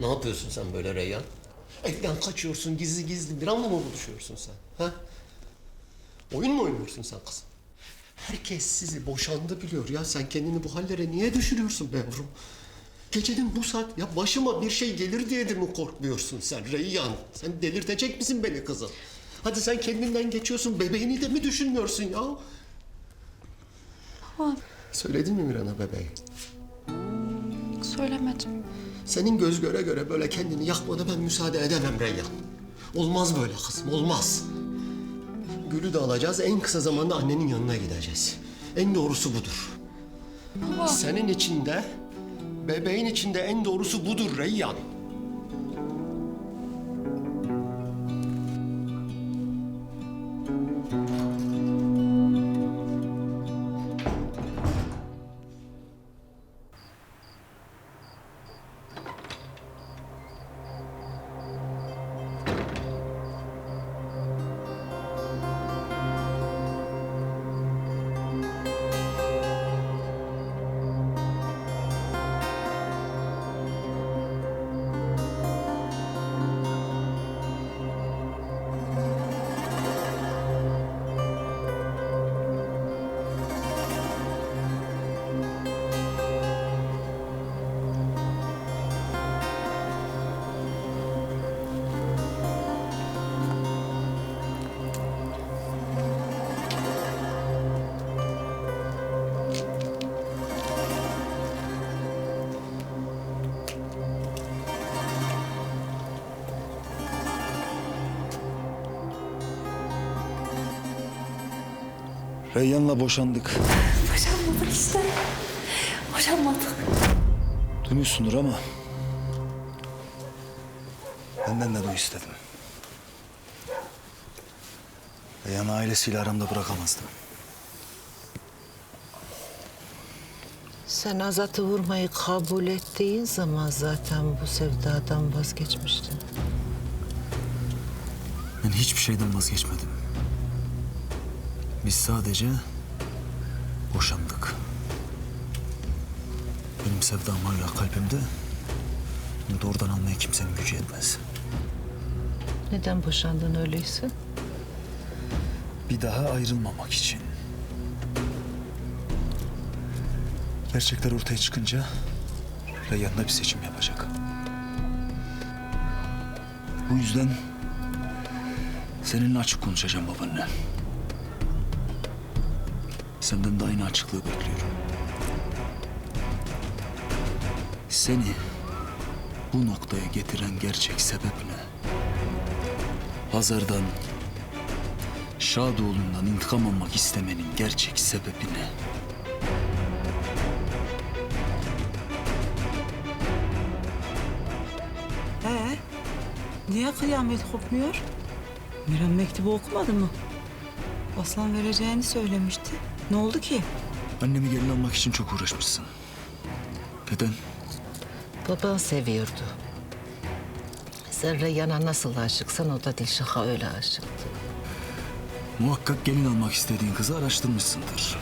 Ne yapıyorsun sen böyle Reyyan? Evden kaçıyorsun gizli gizli bir anda mı buluşuyorsun sen? Ha? Oyun mu oynuyorsun sen kızım? Herkes sizi boşandı biliyor ya. Sen kendini bu hallere niye düşürüyorsun be yavrum? Gecenin bu saat ya başıma bir şey gelir diye de mi korkmuyorsun sen Reyyan? Sen delirtecek misin beni kızım? Hadi sen kendinden geçiyorsun bebeğini de mi düşünmüyorsun ya? Baba Söyledin mi Miran'a bebeği? söylemedim. Senin göz göre göre böyle kendini yakmana ben müsaade edemem Reyyan. Olmaz böyle kızım, olmaz. Gül'ü de alacağız, en kısa zamanda annenin yanına gideceğiz. En doğrusu budur. Baba Senin için de, bebeğin için de en doğrusu budur Reyyan. Reyyan'la boşandık. boşanmadık işte. Boşanmadık. Duymuşsundur ama... Benden de duy istedim. Reyyan'ı ailesiyle aramda bırakamazdım. Sen Azat'ı vurmayı kabul ettiğin zaman zaten bu sevdadan vazgeçmiştin. Ben hiçbir şeyden vazgeçmedim. Biz sadece boşandık. Benim sevdam hala kalbimde. Bunu doğrudan almaya kimsenin gücü yetmez. Neden boşandın öyleyse? Bir daha ayrılmamak için. Gerçekler ortaya çıkınca Reyyan da bir seçim yapacak. Bu yüzden seninle açık konuşacağım babaanne. Senden de aynı açıklığı bekliyorum. Seni bu noktaya getiren gerçek sebep ne? Hazar'dan, Şadoğlu'ndan intikam almak istemenin gerçek sebebi ne? Ee, niye kıyamet kopmuyor? Miran mektubu okumadı mı? Aslan vereceğini söylemişti. Ne oldu ki? Annemi gelin almak için çok uğraşmışsın. Neden? Baban seviyordu. Sen Reyyan'a nasıl aşıksan o da Dilşah'a öyle aşıktı. Muhakkak gelin almak istediğin kızı araştırmışsındır.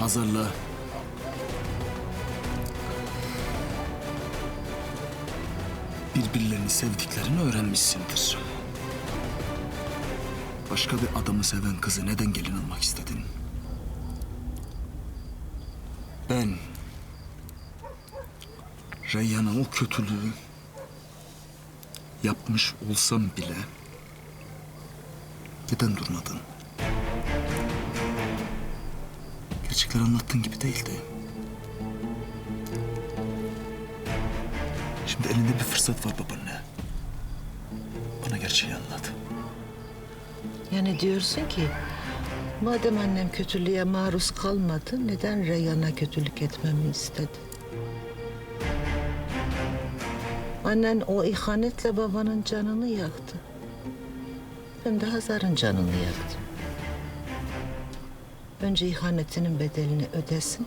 Hazar'la birbirlerini sevdiklerini öğrenmişsindir. Başka bir adamı seven kızı neden gelin almak istedin? Ben Reyyan'a o kötülüğü yapmış olsam bile neden durmadın? Gerçekler anlattığın gibi değildi. Şimdi elinde bir fırsat var babaanne. Bana gerçeği anlat. Yani diyorsun ki madem annem kötülüğe maruz kalmadı neden Reyyan'a kötülük etmemi istedi? Annen o ihanetle babanın canını yaktı. Ben de Hazar'ın canını yaktım. Önce ihanetinin bedelini ödesin.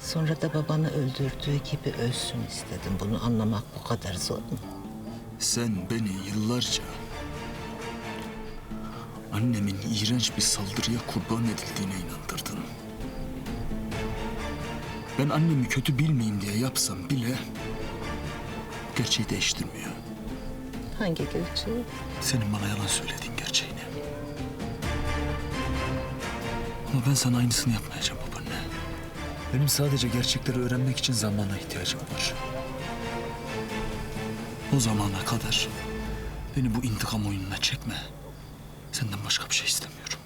Sonra da babanı öldürdüğü gibi ölsün istedim. Bunu anlamak bu kadar zor mu? Sen beni yıllarca annemin iğrenç bir saldırıya kurban edildiğine inandırdın. Ben annemi kötü bilmeyeyim diye yapsam bile gerçeği değiştirmiyor. Hangi gerçeği? Senin bana yalan söylediğin gerçeğini. Ama ben sana aynısını yapmayacağım babaanne. Benim sadece gerçekleri öğrenmek için zamana ihtiyacım var. O zamana kadar beni bu intikam oyununa çekme. Senden başka bir şey istemiyorum.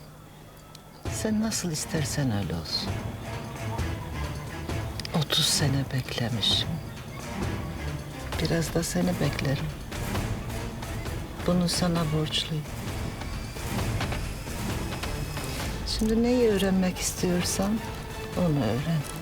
Sen nasıl istersen öyle olsun. 30 sene beklemişim. Biraz da seni beklerim. Bunu sana borçluyum. Şimdi neyi öğrenmek istiyorsan onu öğren.